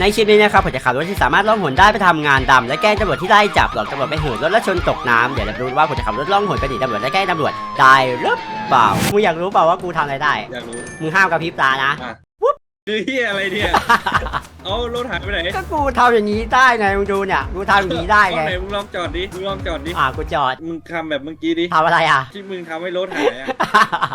ในคลิปนี้นะครับผมจะขับรถที่สามารถล่องหนได้ไปทำงานดำและแกล้งตำรวจที่ไล่จับหลอกตำรวจไปเหินรถและชนตกน้ำเดี๋ยวเราดูว่าผมจะขับรถล่องหนไปหนีตำรวจและแกล้งตำรวจได้หรือเปล่ามึงอยากรู้เปล่าว่ากูทำอะไรได้อยากรู้มึงห้ามกระพริบตานะ คือเฮียอะไรเนี่ย เอารถหายไปไหนก็กูทำอย่างนี้ได้ไงมึงดูเนี่ยกูทำอย่างนี้ได้เอาไงไหนมึงลองจอดดิ มึงลองจอดดิ อ่ากูจอดมึงทำแบบเมื่อกี้ดิ ทำอะไรอะ ที่มึงทำให้รถหายอะ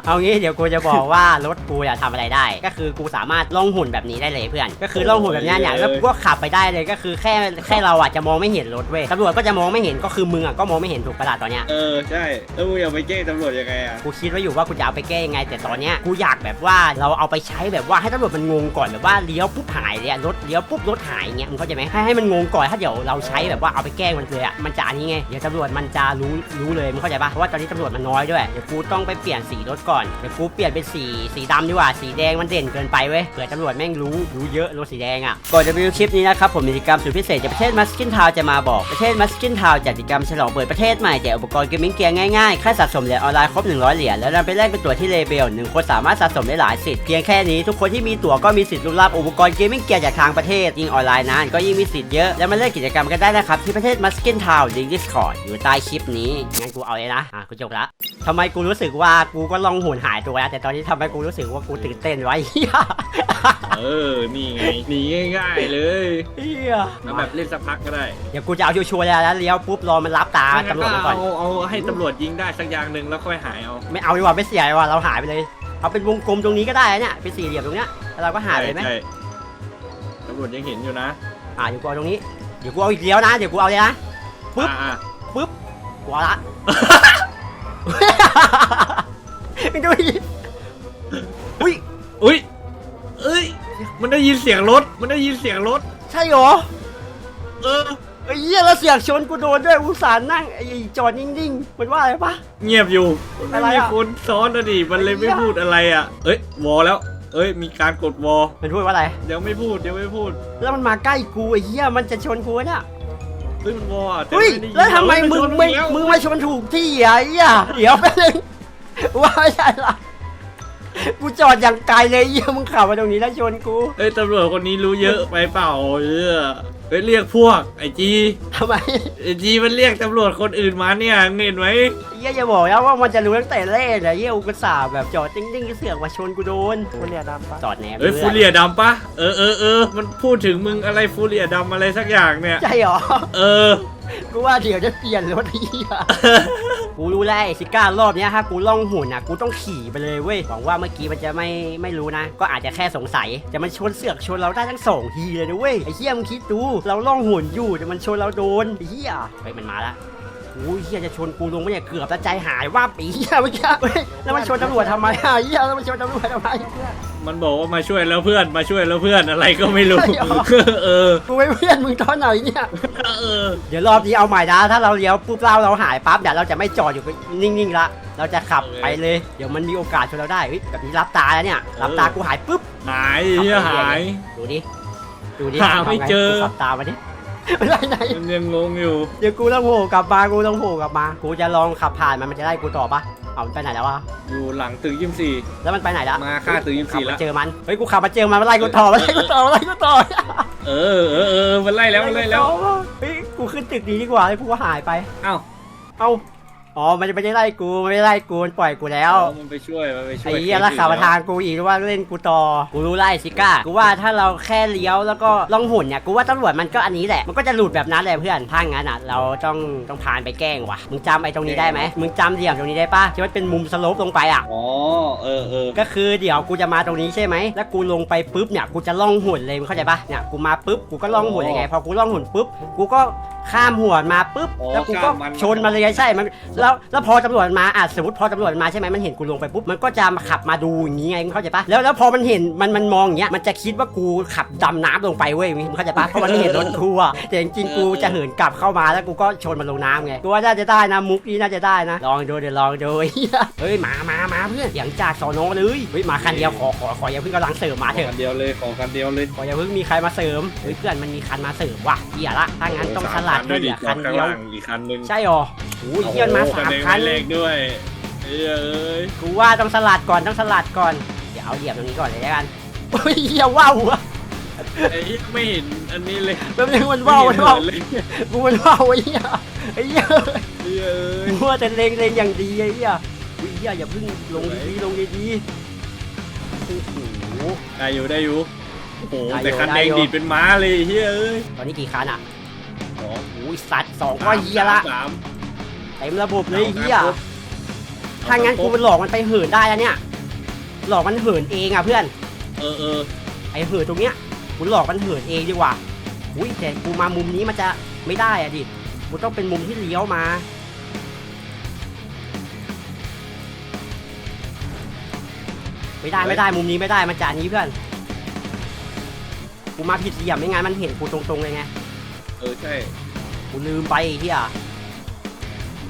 เอางี้เดี๋ยวกูจะบอกว่ารถกูจะทำอะไรได้ ก็คือกูสามารถล่องหุ่นแบบนี้ได้เลยเพื่อน ก็คือล่องหุ่นแบบเนี้ยเนี่ยแล้วกูก็ขับไปได้เลยก็คือแค่แค่เราอะจะมองไม่เห็นรถเว้ยตำรวจก็จะมองไม่เห็นก็คือมึงอะก็มองไม่เห็นถูกประหลาดตอนเนี้ย เออ ใช่ แล้วมึงอยากไปแกล้งตำรวจยังไงอะกูคิดไว้อยู่ว่ากูจะเอาไปแก้ยังไง แต่ตอนเนี้ยกูอยากแบบว่าเราเอาไปใช้แบบว่าให้ตำรวจมันงงงก่อนแบบว่าเลี้ยวปุ๊บหายเลยอะรถเลี้ยวปุ๊บรถหายอย่างเงี้ยมึงเข้าใจไหมให้ให้มันงงก่อนถ้าเดี๋ยวเราใช้แบบว่าเอาไปแกล้งมันเลยอะมันจะอันนี้ไงเดี๋ยวตำรวจมันจะรู้รู้เลยมึงเข้าใจปะเพราะว่าตอนนี้ตำรวจมันน้อยด้วยเดี๋ยวกูต้องไปเปลี่ยนสีรถก่อนเดี๋ยวกูเปลี่ยนเป็นสีสีดำดีกว่าสีแดงมันเด่นเกินไปเว้ยเผื่อตำรวจแม่งรู้รู้เยอะรถสีแดงอะก่อนจะไปดูคลิปนี้นะครับผมมีกิจกรรมสุดพิเศษจากประเทศมัสกินทาวจะมาบอกประเทศมัสกินทาวจัดกิจกรรมฉลองเปิดประเทศใหม่แจกอุปกรณ์เกมมิ่งเกียร์ง่ายๆแค่สะสมเหรียญออนไลน์ครบ100เหรียญแล้วนำไปแลกเป็นตั๋วที่เลเบลหนึ่งคนสามารถสะสมได้หลายสิทธิ์เพียงแค่นี้ทุกคนที่มีตั๋วก็มีสิทธิ์ลุ้นรับอุปกรณ์เกมมิ่งเกียร์จากทางประเทศ ยิ่งออนไลน์นานก็ยิ่งมีสิทธิ์เยอะ แล้วมาเล่นกิจกรรมกันได้นะครับ ที่ประเทศมัสกินทาวลิงก์ดิสคอร์ดอยู่ใต้คลิปนี้ งั้นกูเอาเลยนะ อะกูจบละทำไมกูรู้สึกว่ากูก็ลองหุ่นหายตัวแล้วแต่ตอนนี้ทำไมกูรู้สึกว่ากูตื่นเต้นไว้เฮียเออ นี่ไงหนีง่ายๆเลยเฮียเอาแบบเล่นสักพักก็ได้ เดี๋ยวกูจะเอาชัวร์ๆแล้วเลี้ยวปุ๊บรอมันรับตาไม่งั้นตำรวจก็มาก่อนเอาเอาให้ตำรวจยิงได้สักอย่างหนึ่งแล้วค่อยหายเอา ไม่เอาดีกว่าไม่เสียดีกว่าเราหายไปเลย เอาเป็นวงกลมตรงนี้ก็ได้นะเนี่ยเป็นสี่เหลี่ยมตรงเนี้ยแล้วเราก็หายเลยไหมใช่ตำรวจยังเห็นอยู่นะอ่าเดี๋ยวกูเอาตรงนี้เดี๋ยวกูเอาอีกเลี้ยวนะเดี๋ยวกูเอาเลยนะ ปึ๊บ อ่ากูเอาละ ไม่ดูดิอุ้ยๆอุ้ยเอ้ย มันได้ยินเสียงรถ มันได้ยินเสียงรถ ใช่เหรอ เออ ไอ้เหี้ยแล้วเสียงชนกูโดนด้วยอุตส่าห์นั่งไอ้จอดนิ่งๆมันว่าอะไรปะ เงียบอยู่อะไม่ไรมีอะคนซ้อนนะดิมันเลยไม่ไอ้เหี้ย พูดอะไรอะ เอ้ยวอแล้ว เอ้ย มีการกดวอมันพูดว่าอะไร ยังไม่พูดยังไม่พูดแล้วมันมาใกล้กูไอ้เหี้ยมันจะชนกูเนี่ยเฮ้ยมันวออะแต่เฮ้ยด้นแล้วทำไมเฮ้ยมึงนชนไม่อีกแล้วมึงมาชนถูกที่อะไอ้เหี้ยเดี๋ยวไปบนึงว่าไม่ใช่ละกูจอดอย่างไกลเลยไอ้เหี้ยมึงขับมาตรงนี้แล้วชนกู เอ้ยตำรวจคนนี้รู้เยอะไปเปล่าเออ เฮ้ยเรียกพวกไอจีทำไมไอจีมันเรียกตำรวจคนอื่นมาเนี่ยเห็นไหมไอ้เหี้ยอย่าบอกนะว่ามันจะรู้ตั้งแต่แรกนะเหี้ยอุกสาห์แบบจอดติ้งๆเสือกมาชนกูโดนคนเนี่ยดำปะจอดแหนมเอ้ยพื่ฟูอนเรียดำปะเออเออเออมันพูดถึงมึงอะไรฟูเรียดำอะไรสักอย่างเนี่ยใช่เหรอเออ กูว่าเดี๋ยวจะเปลี่ยนรถอ้เหี้ยกูรู้แล้วไอ้ซิก้ารอบเนี้ยถ้ากูล่องหุ่นอะกูต้องขี่ไปเลยเว้ยหวังว่าเมื่อกี้มันจะไม่ไม่รู้นะ ก็อาจจะแค่สงสัยแต่มันชนเสือกชนเราได้ทั้งสองทีเลยนะเว้ยไอ้เหี้ยมึงคิดดูเราล่องหุ่นอยู่แต่มันชนเราโดนไอ้เหี้ยเฮ้ยมันมาละโอ้ยเหี้ยจะชนกูลงไม่เนี่ยเกือบแล้วใจหายว่าปีเหี้ยเมื่อกี้เฮ้ยแล้วมันชนตำรวจทำไมอะเหี้ยแล้วมันชนตำรวจทำไม มันบอกว่ามาช่วยแล้วเพื่อนมาช่วยแล้วเพื่อนอะไรก็ไม่รู้ใช่เหรอเออกูไม่เพื่อนมึงตอนไหนเนี่ยเออเดี๋ยวรอบนี้เอาใหม่นะ ถ้าเราเลี้ยวปุ๊บเราเราหายปั๊บเดี๋ยวเราจะไม่จอดอยู่นิ่งๆละ เราจะขับไปเลย เดี๋ยวมันมีโอกาสชนเราได้เฮ้ยแบบนี้รับตาแล้วเนี่ยรับตากูหายปุ๊บหายเฮียหาย ดูดิดูดิหาไม่เจอกูขับตามมาดิไม่ได้ไหนมันยังงงอยู่เดี๋ยวกูต้องโผล่กลับมากูต้องโผล่กลับมา กูจะลองขับผ่านมันมันจะได้กูต่อปะ เอามันไปไหนแล้ววะอยู่หลังตึกยิมสี่แล้วมันไปไหนแล้วมาฆ่าตึกยิมขับสี่มาแล้ว เจอมันเฮ้ยกูขับมาเจอมันมาไล่กูต่อมาไล่กูต่อมาไล่กูต่อเออเออเออมันไล่แล้วมันไล่แล้วเฮ้ยกูขึ้นตึกนี้ดีกว่าไอ้พวกก็หายไป เอ้าเอ้า อ๋อ มันจะไม่ได้ไล่กูมันไม่ได้ไล่กูมันปล่อยกูแล้วมันไปช่วยมันไปช่วยไอ้เหี้ยแล้วขับมาทางกูอีกหรือว่าเล่นกูต่อ กูรู้ไล่ซิก้า กูว่าถ้าเราแค่เลี้ยวแล้วก็ล่องหุ่นเนี่ย กูว่าตำรวจมันก็อันนี้แหละ มันก็จะหลุดแบบนั้นแหละเพื่อนถ้างั้นอะ เราต้องต้องพานไปแกล้งว่ะ มึงจำไอ้ตรงนี้ได้ไหม มึงจำเหลี่ยมตรงนี้ได้ปะที่มันเป็นมุมสโลปลงไปอะ อ๋อเออเออก็คือเดี๋ยวกูจะมาตรงนี้ใช่ไหม แล้วกูลงไปปุ๊บเนี่ย กูจะล่องหุ่นเลยมึงเข้าใจปะเนี่ย กูมาปุ๊บ กูก็ล่องหุ่นยังไง พอกูล่องหุ่นปุ๊บ กูก็ข้ามหัวมาปุ๊บอ๋อแล้วกูก็ข้ามมันชนมาเลยใช่มันแล้วแล้วพอตำรวจมาอะสมมติพอตำรวจมาใช่ไหมมันเห็นกูลงไปปุ๊บมันก็จะมาขับมาดูอย่างงี้ไงมึงเข้าใจปะแล้วแล้วพอมันเห็นมันมันมองอย่างเงี้ยมันจะคิดว่ากูขับดำน้ำลงไปเว้ยมึงเข้าใจปะเพราะมันไม่เห็นรถกูอะแต่จริงๆกูจะเหินกลับเข้ามาแล้วกูก็ชนมันลงน้ำไงกูว่าน่าจะได้นะมุกนี้น่าจะได้นะ ลองดูเดี๋ยวลองดูเฮ้ยมามามาเพื่อนเสียงจากสอนอเลยเฮ้ยมาคันเดียวขอขอขออย่าเพิ่งกำลังเสริมมาขเถอคัอะนเดียวเลยขอคันเดียวเลย ขออย่าเพิ่งมีใครมาเสริมเฮ้ยเพื่อนมันมีคันมาเสริมว่ะเหี้ยละถ้างั้นต้องสลัดด้วยเหลือคันเดียวข้างล่างอีกคันหนึงใช่หรอโอ้ยเหี้ยมันมาสามคันแรกด้วยเอ้ยเอ้ยกูว่าต้องสลัดก่อนต้องสลัดก่อนเดี๋ยวเอาเหยียบตรงนี้ก่อนเลยแล้วกันโอ้ยเหี้ยว้าวอะไอ้เหี้ยไม่เห็นอันนี้เลยแป๊บนึงมันว่าวมันว่าวไม่เห็นเลยกูมันว่าวไอ้เหี้ยไอ้เหี้ยเหี้ยเอ้ยกูว่าแต่เลงเลงอย่างดีไอ้เหี้ยอุ้ยเหี้ยอย่าเพิ่งลงดีๆลงดีๆโอ้โหได้อยู่ได้อยู่โอ้โหได้อยู่แต่คันได้แดงอยู่ดีดเป็นม้าเลยเฮ้ยเอ้ยตอนนี้กี่คันอะ สองอุ้ยสัตว์สองก็เหี้ยละสามเต็มระบบเลยเอาเหี้ยครับถ้างั้นกูมันหลอกมันไปเหินได้แล้วเนี่ย หลอกมันเหินเองอะเพื่อน เออเออไอเหินตรงเนี้ยกูหลอกมันเหินเองดีกว่าอุ้ยแต่กูมามุมนี้มันจะไม่ได้อะดิกูต้องเป็นมุมที่เลี้ยวมาไม่ได้ไม่ได้มุมนี้ไม่ได้มันจะอันนี้เพื่อน กูมาผิดเหลี่ยมไม่งั้นมันเห็นกูตรงๆเลยไง เออใช่กูลืมไปไอ้เฮีย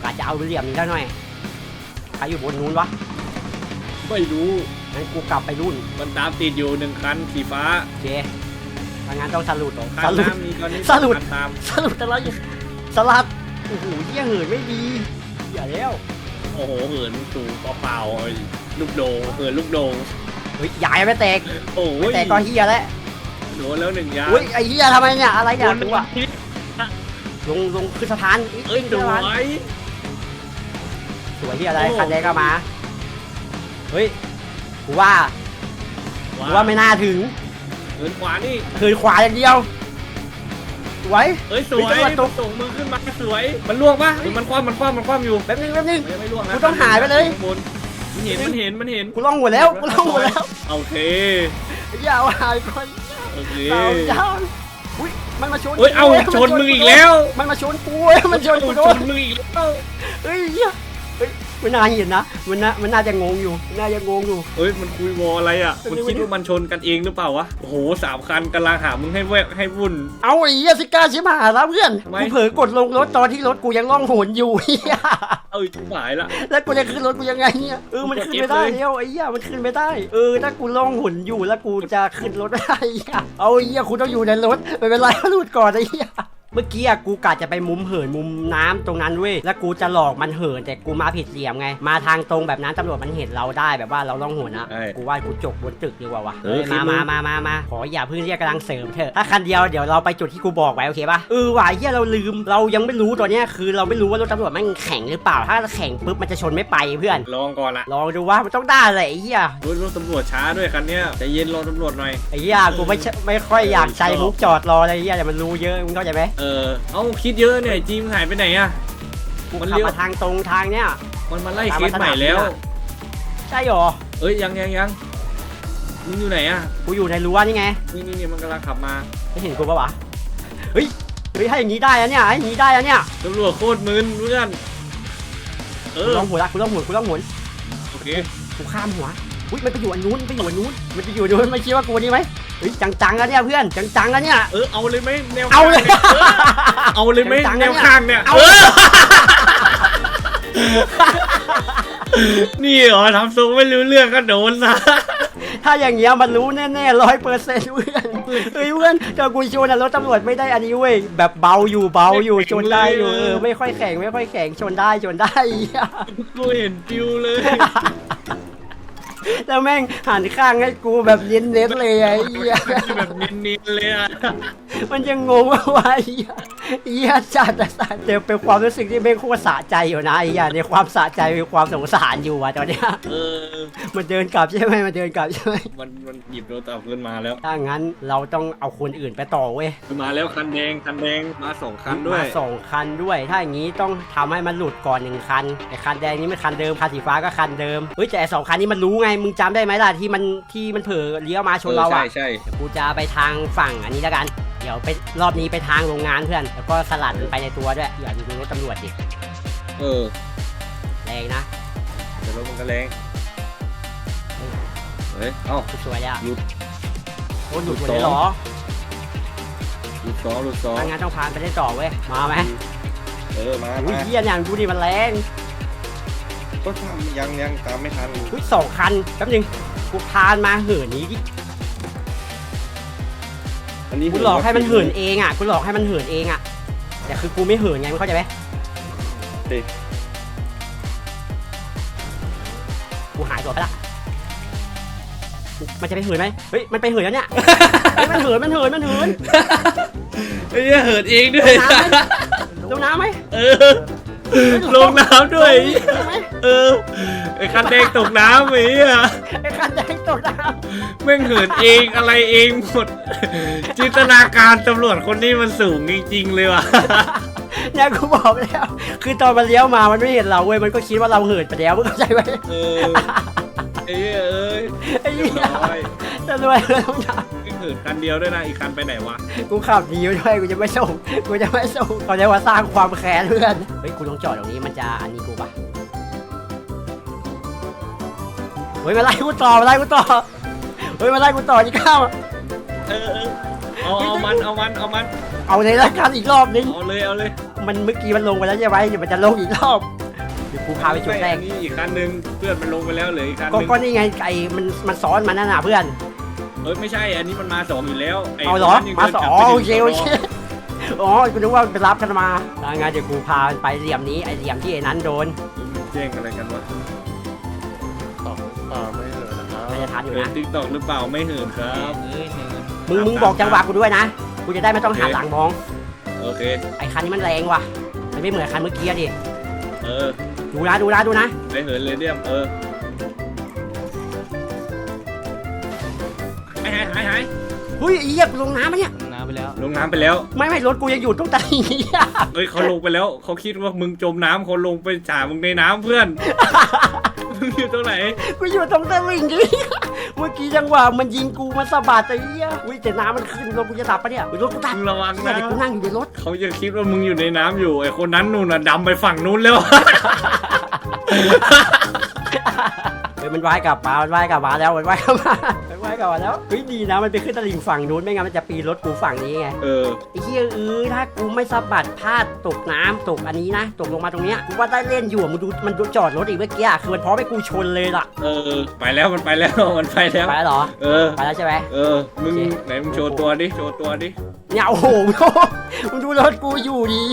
กะจะเอาเหลี่ยมนี้ได้หน่อยใครอยู่บนนู้นวะไม่รู้งั้นกูกลับไปรุ่นมันตามติดอยู่หนึ่งคันสีฟ้าโอเคถ้างั้นต้องสรุปสองคัสนรุป น้ำมีตอนนี้สรุปองคันตามสรุปแต่ละอย่างสลัดโอ้โหเหี้ยเหินไม่ดีอย่าแล้ว โอ้โหเหินสูงเปล่าๆเอ้ยลูกโดงเหินลูกโดงเฮ้ยยายไม่แตกโอ้ไม่ยแตกก็เฮียแล้วโดนแล้วหนึ่งยางอุ้ยไอ้เฮียทำไมเนี่ยอะไรเนี่ยวนตัวทิศ ลงลงขึ้นสะพานเอ้ยขึ้สนสะวพานย สวยเฮียอะไรโอ้ คันแดงก็มา เฮ้ยกูว่ากูว่าไม่น่าถึงเหินขวานี่คืนขวาอย่างเดียวสวย เอ้ยสวยเฮ้ยจังหวะตก ส่งมือขึ้นมาสวยมันล่วงปะหรือมันคว่ำมันคว่ำมันคว่ำอยู่แป๊บนึงแป๊บนึง ไม่ไม่ล่วงนะกูต้องหายไปเลย ข้างบนมันเห็นมันเห็นมันเห็นกูล่องหมดแล้วกูล่องหมดแล้วโอเคอย่าเอาหายก่อนโอเค เอายาวอุ้ย มันมาชนเอ้ยเอาว้ชนมึงอีกแล้ว มันมาชนกูเว้ยมันชนกูโดชนนมึงอีกแล้วเฮ้ยเหี้ยเฮ้ย มันน่าเห็นนะมันน่ามันน่าจะงงอยู่มันน่าจะงงอยู่ เอ้ยมันคุยวออะไรอะเป็นมันไงคิดวะเนี่ยว่ามันชนกันเองหรือเปล่าวะโอ้โหสามคันกำลังหามึงให้แวกให้วุ่น เอาไอ้เหี้ยสิก้าชิบหายแล้วเพื่อนทำไม กูเผลอกดลงรถตอนที่รถกูยังล่องหนอยู่เหี้ยเอ้ยชิบหายละ แล้วกูจะขึ้นรถกูยังไงเนี่ยเออมันขึ้นไม่ได้กด F เลยแล้วไอ้เหี้ยมันขึ้นไม่ได้ เออถ้ากูล่องหนอยู่แล้วกูจะขึ้นรถไม่ได้ไอ้เหี้ยเอาไอ้เหี้ยกูต้องอยู่ในรถไม่เป็นไรหลุดก่อนไอ้เหี้ย เมื่อกี้อะกูกะจะไปมุมเหินมุมน้ำตรงนั้นเว้ยแล้วกูจะหลอกมันเหินแต่กูมาผิดเหลี่ยมไง มาทางตรงแบบนั้นตำรวจมันเห็นเราได้แบบว่าเราล่องหนอะใช่กูว่ากูจบบนตึกดีกว่าวะเออเฮ้ยคิดมาดูมามามามาขออย่าเพิ่งเรียกกำลังเสริมเถอะถ้าคันเดียวเดี๋ยวเราไปจุดที่กูบอกไว้โอเคปะเออว่ะไอ้เฮียเราลืม เรายังไม่รู้ตัวเนี้ยคือเราไม่รู้ว่ารถตำรวจมันแข็งหรือเปล่า ถ้าแข็งปุ๊บมันจะชนไม่ไปเพื่อนลองก่อนละลองดูว่ามันต้องได้เลยไอ้เหี้ยรถรถตำรวจช้าด้วยคันเนี้ยใจเย็นรอตำรวจหน่อยไอ้เหี้ยกูไม่ใช่ไม่ค่อยอยากใช้มุกจอดรอเลยไอ้เหี้ยแต่มันรู้เยอะมึงเข้าใจไหมเออเอ้าคิดเยอะเนี่ยจีมหายไปไหนอะ กูมันขับเลี้ยว มาทางตรงทางเนี้ย มันมาไล่ตามเคมาสใหม่แล้วสนามบินอะใช่หรอ เอ้ยยังยังยังมึงอยู่ไหนอะกูอยู่ในรั้วนี่ไง นี่นี่นี่มันกำลังขับมาไม่เห็นกูปะวะ เฮ้ย เฮ้ยให้อย่างนี้ได้อะเนี่ยให้อย่างนี้ได้อะเนี่ยตำรวจโคตรมึนเพื่อนเอกูอต้องหมุนละกูต้องหมุนกูต้องหมุนโอเคกูข้ามหัว อุ้ยมันไปอยู่อันนู้นมันไปอยู่อันนู้นมันไปอยู่อันนู้นไม่คิดว่ากูนี่ไหมเฮ้ยจังๆแล้วเนี่ยเพื่อนจังๆแล้วเนี่ย เออเอาเลยไหมแนวเอาเลยข้งนี่ออเอาเลยไหมจังๆแนนะวเนี่ยข้างเนี่ยเอาเออนี่เหรอทำทรงไม่รู้เรื่องก็โดนนะถ้าอย่างเงี้ยมันรู้แน่ๆร้อยเปอร์เซ็นต์เพื่อนเฮ้ยเพื่อนเจอกูชนอะรถตำรวจไม่ได้อันนี้เว้ยแบบเบาอยู่เบาอยู่ชนได้อยู่เออไม่ค่อยแข็งไม่ค่อยแข็งชนได้ชนได้ กูเห็นฟิวเลย แล้วแม่งหันข้างให้กูแบบเน้นๆเลยไอ้เหี้ยแบบเนียนๆเลยอะมันยังงงว่าว่าไอ้เหี้ยไอ้เหี้ยจัดอะสัตว์เดี๋ยวเป็นความรู้สึกที่ไม่โคตรสะใจอยู่นะไอ้เหี้ยในความสะใจมีความสงสารอยู่อะตอนเนี้ยเออ มันเดินกลับใช่ไหมมันเดินกลับใช่ไหมมันมันหยิบโทรศัพท์ขึ้นมาแล้ว ถ้างั้นเราต้องเอาคนอื่นไปต่อเว้ยมาแล้วคันแดงคันแดงมาสองคันด้วยมาสองคันด้วย ถ้าอย่างนี้ต้องทำให้มันหลุดก่อนหนึ่งคันไอ้คันแดงนี่มันคันเดิมคันสีฟ้าก็คันเดิมเฮ้ยแต่ไอ้สองคันนี้มันรู้ไงมึงจำได้ไหมล่ะที่มันที่มันเผลอเลี้ยวมาชนเราใช่อะใช่ เดี๋ยวกูจะไปทางฝั่งอันนี้แล้วกัน เดี๋ยวไปรอบนี้ไปทางโรงงานเพื่อน แล้วก็สลัดมันไปในตัวด้วยอย่าดูรถตำรวจดิเออแรงนะเดี๋ยวรถมันก็แรงเฮ้ย เอ้า สวยอะหลุดโอ้หลุดหมดหลุเลดยสเหองรอหลุดสองหลุดสองถ้างั้นต้องพานไปได้ต่อเว้ย มาไหมเออ มาอุ้ยมาเฮียเนี่ยดูดิมันแรง ก็ทำยังยังตามไม่ทันอุ้ยสองคันแป๊บนึงกูพานมาเหินนี้ดิอันนี้กูหลอกให้มันเหินเองอะกูหลอกให้มันเหินเองอะแต่คือกูไม่เหินไงมึงเข้าใจไหมดิกูหายตัวไปละมันจะไปเหินไหมเฮ้ย มันไปเหินแล้วเนี่ย เฮ้ย มันเหิน มันเหิน มันเหินไอ้เหี้ยเหินเองด้วยลงน้ำไหมเออ ลงน้ำด้วยลงไหมเออไอ้คันแดงตกน้ำไอ้เหี้ยไอ้คันแดงตกน้แม่งเหินเองอะไรเองหมด จินตนาการตำรวจคนนี้มันสูงจริงๆเลยว่ะำเนี่ยกูบอกแล้ว คือตอนมันเลี้ยวมามันไม่เห็นเราเว้ยมันก็คิดว่าเราเหินไปแล้วมึงเข้าใจไหมเออไอ้เหี้ยเอ้ยไอ้เรีเหี้ยยบร้อยจะรวยเลยต้องทแม่ง เหินคันเดียวด้วยนะ อีกคันไปไหนวะ กูขับหนีไปด้วยกูจะไม่ส่งกูจะไม่ส่งเขาเรียกว่าสร้างความแค้นเพื่อนเฮ้ยกูต้องจอดตรงนี้มันจะอันนี้กูปะเฮ้ยมาไล่กูต่อมาไล่กูต่อเฮ้ยมาไล่กูต่อที่ข้าวเออเออเอาเอามันเอามันเอามันเอาเลยละกันอีกรอบนึงเอาเลยเอาเลยมันเมื่อกี้มันลงไปแล้วใช่ไหมเดี๋ยวมันจะลงอีกรอบเดี๋ยวกูพาไปจุดแรกนี่อีกคันหนึงเพื่อนมันลงไปแล้วเหลืออีกคันนึงก็นี่ไงไอ้มันมันซ้อนมันนั่นน่ะเพื่อน เอ้ยไม่ใช่ อันนี้มันมาสองอยู่แล้วไเอาเหรอ คนนั้นยังมาดินสกอลับงไปโอเคถึงโอสเคนอ๋อกูนึกว่าไปรับกันมาแล้วงั้นเดี๋ยวกูพามันไปเหลี่ยมนี้ไอ้เหลี่ยมที่ไอ้นั้นโดนมันแจ้งอะไรกันวะตอบตอบไม่เลยนะครับน่าจะทันอยู่เป็นนะติ๊กตอกหรือเปล่าไม่เหินครับ มึงมึงบอกจังหวะกูด้วยนะกูจะได้ไม่ต้องหันหลังมองโอเค ไอ้คันนี้มันแรงว่ะมันไม่เหมือนคันเมื่อกี้อะดิเออ ดูนะดูนะดูนะไปเหินเลยเดียมเออายหายหายเฮ้ยไอ้เหี้ยกูลงน้ำปะเนี่ยลงน้ำไปแล้ว ลงน้ำไปแล้ว ไม่ไม่รถกูยังอยู่ตรงตะลีอะเอ้ยเขาลงไปแล้ว เขาคิดว่ามึงจมน้ำเขาลงไปจ่ามึงในน้ำเพื่อน มึงอยู่ตรงไหน กูอยู่ตรงตะลิงดิเมื่อกี้จังหวะมันยิงกูมันสะบัดไอ้เหี้ยอุ้ยแต่น้ำมันขึ้นรถกูจะดับปะเนี่ยอุ๊ยรถกูดับมึงระวังเนี่ยนะ เดี๋ยวกูนั่งอยู่ในรถเขาจะคิดว่ามึงอยู่ในน้ำอยู่ไอ้คนนั้นนู่นน่ะดำไปฝั่งนู้นแล้ว มันว่ายกลับมามันว่ายกลับมาแล้วมันว่ายกลับมามันว่ายกลับมาแล้วเฮ้ยดีนะมันไปขึ้นตะลิงฝั่งนู้นไม่งั้นมันจะปีนรถกูฝั่งนี้ไงเออไอ้เหี้ยเออถ้ากูไม่สะบัดพลาดตกน้ำตกอันนี้นะตกลงมาตรงเนี้ยกูว่าได้เล่นอยู่อะมึงดูมันดูจอดรถอีกเมื่อกี้อะคือมันพร้อมให้กูชนเลยล่ะเออ ไปแล้วมันไปแล้วมันไปแล้ว ไปแล้วเหรอเออ ไปแล้วใช่ไหม เออ มึงโอเค ไหนมึงโชว์ตัวดิโชว์ตัวดิเนี่ยโอ้โหมึงดูรถกูอยู่ดี